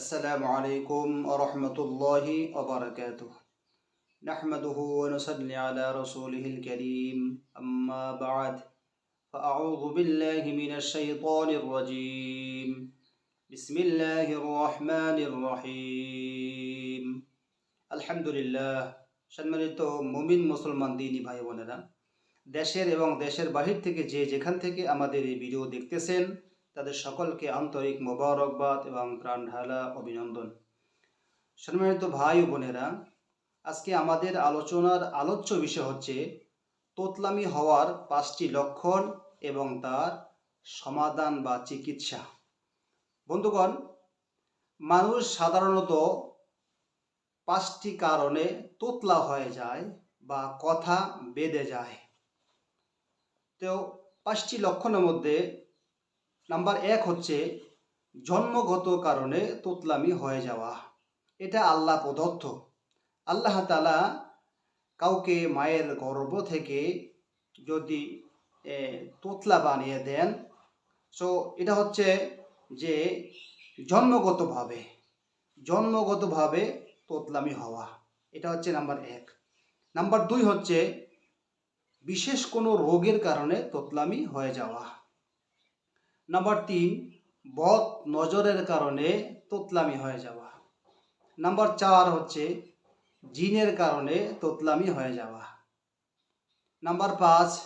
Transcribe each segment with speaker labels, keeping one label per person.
Speaker 1: السلام عليكم ورحمة الله وبركاته نحمده ونصلي على رسوله الكريم أما بعد فأعوذ بالله من الشيطان الرجيم بسم الله الرحمن الرحيم الحمد لله সম্মানিত মুমিন মুসলমান দিনী ভাই বোনেরা দেশের এবং দেশের বাহির থেকে যে যেখান থেকে আমাদের এই ভিডিও দেখতেছেন তাদের সকলকে আন্তরিক মোবারকবাদ এবং প্রাণ ঢালা অভিনন্দন। সম্মানিত ভাই ও বোনেরা, আজকে আমাদের আলোচনার আলোচ্য বিষয় হচ্ছে তোতলামি হওয়ার পাঁচটি লক্ষণ এবং তার সমাধান বা চিকিৎসা। বন্ধুগণ, মানুষ সাধারণত পাঁচটি কারণে তোতলা হয়ে যায় বা কথা বেঁধে যায়। তো পাঁচটি লক্ষণের মধ্যে নাম্বার এক হচ্ছে জন্মগত কারণে তোতলামি হয়ে যাওয়া। এটা আল্লাহ প্রদত্ত। আল্লাহ তালা কাউকে মায়ের গর্ভ থেকে যদি তোতলা বানিয়ে দেন সো এটা হচ্ছে যে জন্মগতভাবে জন্মগতভাবে তোতলামি হওয়া। এটা হচ্ছে নাম্বার এক। নাম্বার দুই হচ্ছে বিশেষ কোনো রোগের কারণে তোতলামি হয়ে যাওয়া। নাম্বার তিন, বদ নজরের কারণে তোতলামি হয়ে যাওয়া। নাম্বার চার হচ্ছে, জিনের কারণে তোতলামি হয়ে যাওয়া। নাম্বার পাঁচ,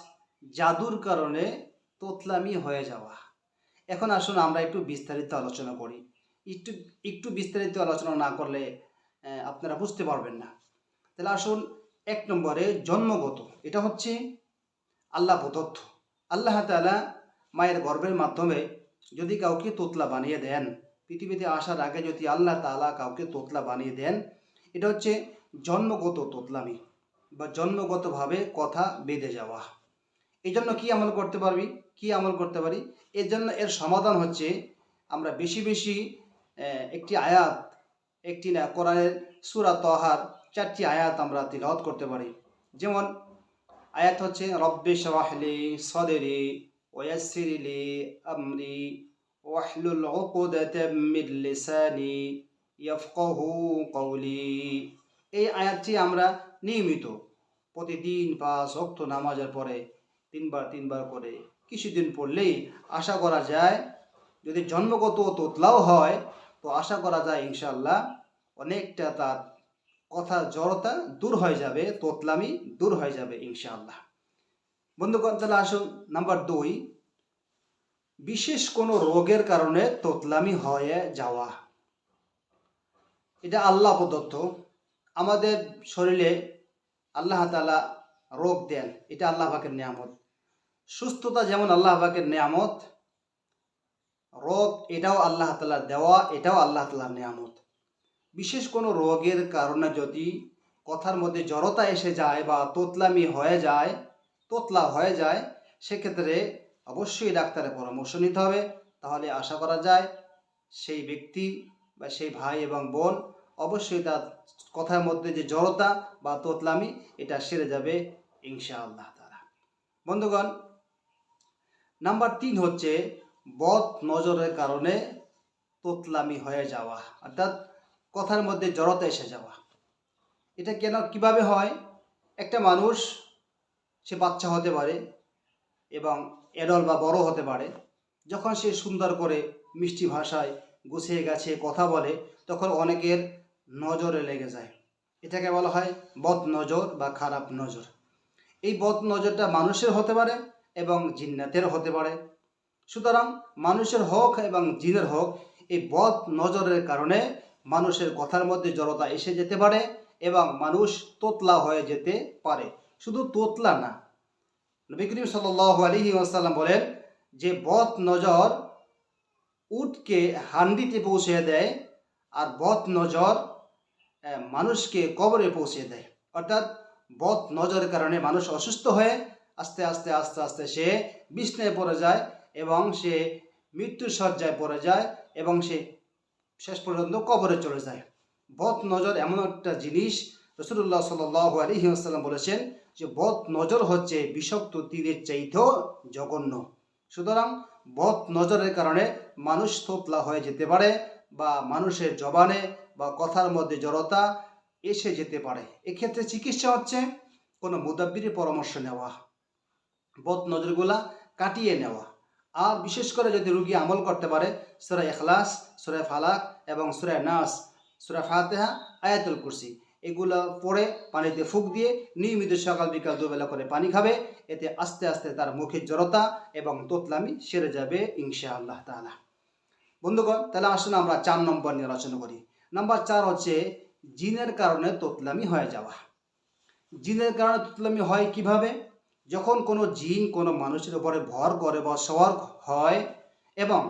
Speaker 1: জাদুর কারণে তোতলামি হয়ে যাওয়া। এখন আসুন আমরা একটু বিস্তারিত আলোচনা করি। একটু একটু বিস্তারিত আলোচনা না করলে আপনারা বুঝতে পারবেন না। তাহলে আসুন এক নম্বরে জন্মগত, এটা হচ্ছে আল্লাহ প্রদত্ত। আল্লাহ তাআলা মায়ের গর্ভের মাধ্যমে যদি কাউকে তোতলা বানিয়ে দেন, পৃথিবীতে আসার আগে যদি আল্লাহ তালা কাউকে তোতলা বানিয়ে দেন, এটা হচ্ছে জন্মগত তোতলামি বা জন্মগতভাবে কথা বেঁধে যাওয়া। এই জন্য কী আমল করতে পারবি? কি আমল করতে পারি? এর জন্য এর সমাধান হচ্ছে আমরা বেশি বেশি একটি আয়াত, একটি না, কোরআনের সুরা তহার চারটি আয়াত আমরা তিলাওয়াত করতে পারি। যেমন আয়াত হচ্ছে, রব্বে শাহলি সদেরি ওয়াসিরলি আমরি ওয়াহলুল উকদাতাম মিন লিসানি ইয়াফকাহু কওলি এই আয়াতটি আমরা নিয়মিত প্রতিদিন পাঁচ ওয়াক্ত নামাজের পরে তিনবার তিনবার করে কিছুদিন পড়লেই আশা করা যায়, যদি জন্মগত তোতলাও হয়, তো আশা করা যায় ইনশাল্লাহ অনেকটা তার কথা জড়তা দূর হয়ে যাবে, তোতলামি দূর হয়ে যাবে ইনশাআল্লাহ। বন্ধুগণ তাহলে আসুন নাম্বার দুই। বিশেষ কোনো রোগের কারণে তোতলামি হয়ে যাওয়া। এটা আল্লাহ প্রদত্ত। আমাদের শরীরে আল্লাহ তাআলা রোগ দেন, এটা আল্লাহ পাকের নিয়ামত। সুস্থতা যেমন আল্লাহ পাকের নিয়ামত, রোগ এটাও আল্লাহ তাআলার দেওয়া, এটাও আল্লাহ তাআলার নিয়ামত। বিশেষ কোনো রোগের কারণে যদি কথার মধ্যে জড়তা এসে যায় বা তোতলামি হয়ে যায় তোতলা হয়ে যায়, সেক্ষেত্রে অবশ্যই ডাক্তারের পরামর্শ নিতে হবে। তাহলে আশা করা যায় সেই ব্যক্তি বা সেই ভাই এবং বোন অবশ্যই তার কথার মধ্যে যে জড়তা বা তোতলামি, এটা সেরে যাবে ইনশাআল্লাহ তারা বন্ধুগণ, নাম্বার তিন হচ্ছে বদ নজরের কারণে তোতলামি হয়ে যাওয়া, অর্থাৎ কথার মধ্যে জড়তা এসে যাওয়া। এটা কেন, কীভাবে হয়? একটা মানুষ সে বাচ্চা হতে পারে এবং এডল বা বড় হতে পারে, যখন সে সুন্দর করে মিষ্টি ভাষায় গুছিয়ে গেছে কথা বলে, তখন অনেকের নজরে লেগে যায়। এটাকে বলা হয় বদ নজর বা খারাপ নজর। এই বদ নজরটা মানুষের হতে পারে এবং জিন্নাতের হতে পারে। সুতরাং মানুষের হোক এবং জিনের হোক, এই বদ নজরের কারণে মানুষের কথার মধ্যে জড়তা এসে যেতে পারে এবং মানুষ তোতলা হয়ে যেতে পারে। শুধু তোতলা না নবী করিম সাল্লাল্লাহু আলাইহি ওয়াসাল্লাম বলেন যে বদ নজর উটকে হান্ডিতে পৌঁছে দেয় আর বদ নজর মানুষকে কবরে পৌঁছে দেয়। অর্থাৎ বদ নজরের কারণে মানুষ অসুস্থ হয়ে আস্তে আস্তে আস্তে আস্তে সে বিছনায় পড়ে যায় এবং সে মৃত্যুর শয্যায় পড়ে যায় এবং সে শেষ পর্যন্ত কবরে চলে যায়। বদ নজর এমন একটা জিনিস রসুল্লাহ সাল আলহি আসাল্লাম বলেছেন যে বদ নজর হচ্ছে বিষাক্ত তীরের চাইতেও জঘন্য। সুতরাং বদ নজরের কারণে মানুষ তোতলা হয়ে যেতে পারে বা মানুষের জবানে বা কথার মধ্যে জড়তা এসে যেতে পারে। এক্ষেত্রে চিকিৎসা হচ্ছে কোনো মুদাব্বিরের পরামর্শ নেওয়া বদ নজরগুলা কাটিয়ে নেওয়া। আর বিশেষ করে যদি রুগী আমল করতে পারে, সুরা এখলাস সুরা ফালাক এবং সুরা নাস, সুরা ফাতেহা, আয়াতুল কুরসি। এগুলো পরে পানিতে ফুক দিয়ে নিয়মিত সকাল বিকাল দুবেলা করে পানি খাবে। এতে আস্তে আস্তে তার মুখের জড়তা এবং তোতলামি সেরে যাবে ইনশা আল্লাহ তালা বন্ধুগণ, তাহলে আসুন আমরা চার নম্বর নিয়ে আলোচনা করি। নাম্বার চার হচ্ছে জিনের কারণে তোতলামি হয়ে যাওয়া। জিনের কারণে তোতলামি হয় কীভাবে? যখন কোনো জিন কোনো মানুষের উপরে ভর করে বা সওয়ার হয় এবং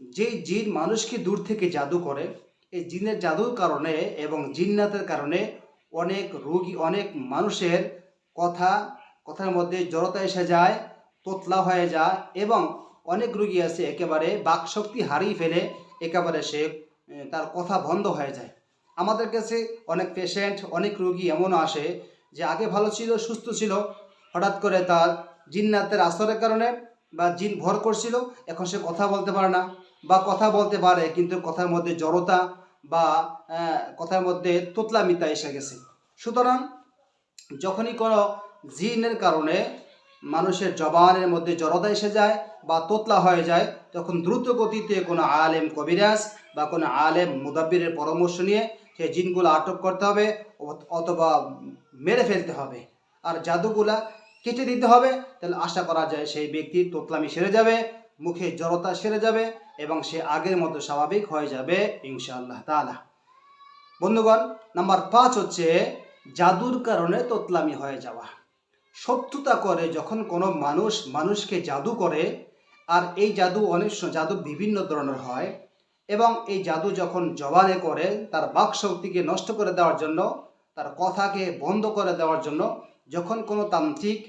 Speaker 1: যেই জিন মানুষকে দূর থেকে জাদু করে এই জিনের জাদুর কারণে এবং জিন্নাতের কারণে অনেক রোগী, অনেক মানুষের কথা, কথার মধ্যে জড়তা এসে যায়, তোতলা হয়ে যায় এবং অনেক রুগী আছে একেবারে বাকশক্তি হারিয়ে ফেলে, একেবারে সে তার কথা বন্ধ হয়ে যায়। আমাদের কাছে অনেক পেশেন্ট অনেক রুগী এমনও আসে যে আগে ভালো ছিল, সুস্থ ছিল, হঠাৎ করে তার জিন্নাতের আসরের কারণে বা জিন ভর করছিল, এখন সে কথা বলতে পারে না বা কথা বলতে পারে কিন্তু কথার মধ্যে জড়তা বা কথার মধ্যে তোতলামিতা এসে গেছে। সুতরাং যখনই কোনো জিনের কারণে মানুষের জবানের মধ্যে জড়তা এসে যায় বা তোতলা হয়ে যায়, তখন দ্রুত গতিতে কোনো আলেম কবিরাজ বা কোনো আলেম মুদাব্বিরের পরামর্শ নিয়ে সেই জিনগুলো আটক করতে হবে, অথবা মেরে ফেলতে হবে। আর জাদুগুলা কেটে দিতে হবে, তাহলে আশা করা যায় সেই ব্যক্তির তোতলামি সেরে যাবে। মুখে জড়তা সেরে যাবে এবং সে আগের মতো স্বাভাবিক হয়ে যাবে, ইনশাআল্লাহ তাআলা। বন্ধুগণ, নাম্বার পাঁচ হচ্ছে জাদুর কারণে তোতলামি হয়ে যাওয়া। শত্রুতা করে যখন কোনো মানুষ মানুষকে জাদু করে, আর এই জাদু অনেক জাদু বিভিন্ন ধরনের হয়, এবং এই জাদু যখন জবানে করে, তার বাক শক্তিকে নষ্ট করে দেওয়ার জন্য, তার কথাকে বন্ধ করে দেওয়ার জন্য, যখন কোনো তান্ত্রিক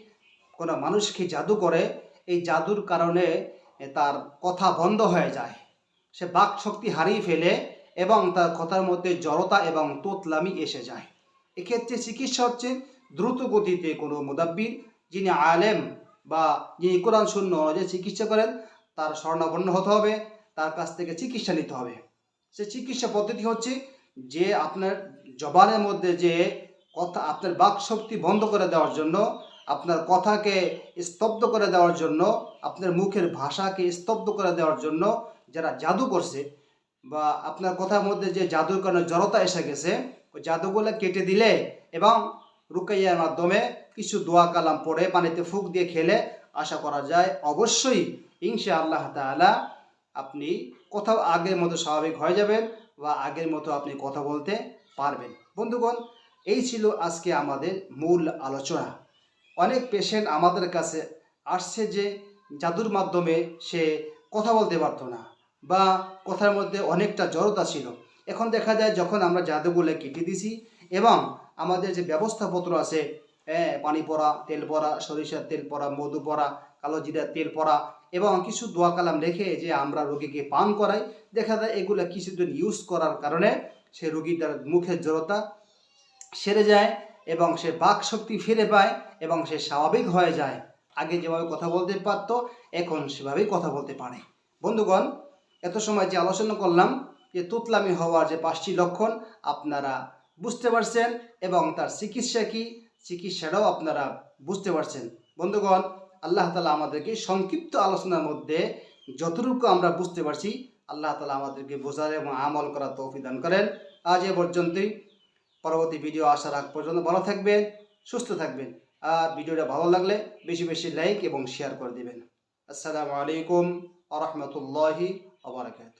Speaker 1: কোনো মানুষকে জাদু করে, এই জাদুর কারণে তার কথা বন্ধ হয়ে যায়। সে বাক শক্তি হারিয়ে ফেলে এবং তার কথার মধ্যে জড়তা এবং তোতলামি এসে যায়। এক্ষেত্রে চিকিৎসা হচ্ছে দ্রুত গতিতে কোনো মুদাব্বির, যিনি আলেম বা যিনি কোরআন শূন্য অনুযায়ী চিকিৎসা করেন, তার স্বর্ণাপন্ন হতে হবে, তার কাছ থেকে চিকিৎসা নিতে হবে। সে চিকিৎসা পদ্ধতি হচ্ছে যে আপনার জবানের মধ্যে যে কথা, আপনার বাক শক্তি বন্ধ করে দেওয়ার জন্য আপনার কথাকে স্তব্ধ করে দেওয়ার জন্য, আপনার মুখের ভাষাকে স্তব্ধ করে দেওয়ার জন্য যারা জাদু করছে বা আপনার কথার মধ্যে যে জাদুর কারণে জড়তা এসে গেছে, ওই জাদুগুলো কেটে দিলে এবং রুকাইয়ার মাধ্যমে কিছু দোয়া কালাম পড়ে, পানিতে ফুক দিয়ে খেলে, আশা করা যায় অবশ্যই ইনশা আল্লাহ তাআলা আপনি কোথাও আগের মতো স্বাভাবিক হয়ে যাবেন বা আগের মতো আপনি কথা বলতে পারবেন। বন্ধুগণ, এই ছিল আজকে আমাদের মূল আলোচনা। অনেক পেশেন্ট আমাদের কাছে আসছে যে জাদুর মাধ্যমে সে কথা বলতে পারতো না বা কথার মধ্যে অনেকটা জড়তা ছিল। এখন দেখা যায় যখন আমরা জাদুগুলো কেটে দিছি এবং আমাদের যে ব্যবস্থাপত্র আছে হ্যাঁ পানি পড়া, তেল পড়া, সরিষার তেল পড়া, মধু পড়া, কালো জিরার তেল পড়া এবং কিছু দোয়া কালাম রেখে যে আমরা রোগীকে পান করাই, দেখা যায় এগুলো কিছুদিন ইউজ করার কারণে সে রোগীটার মুখের জড়তা সেরে যায় এবং সে বাক শক্তি ফিরে পায় এবং সে স্বাভাবিক হয়ে যায়। আগে যেভাবে কথা বলতে পারত, এখন সেভাবেই কথা বলতে পারে। বন্ধুগণ, এত সময় যে আলোচনা করলাম যে তুতলামি হওয়ার যে পাঁচটি লক্ষণ আপনারা বুঝতে পারছেন এবং তার চিকিৎসা কি, চিকিৎসাটাও আপনারা বুঝতে পারছেন। বন্ধুগণ, আল্লাহ তালা আমাদেরকে সংক্ষিপ্ত আলোচনার মধ্যে যতটুকু আমরা বুঝতে পারছি, আল্লাহ তালা আমাদেরকে বোঝার এবং আমল করার তৌফিক দান করেন। আজ এ পর্যন্তই। পরবর্তী ভিডিও আসার আগ পর্যন্ত ভালো থাকবেন, সুস্থ থাকবেন। আর ভিডিওটা ভালো লাগলে বেশি বেশি লাইক এবং শেয়ার করে দিবেন। আসসালামু আলাইকুম আ রহমতুল্লাহি আবরাকাত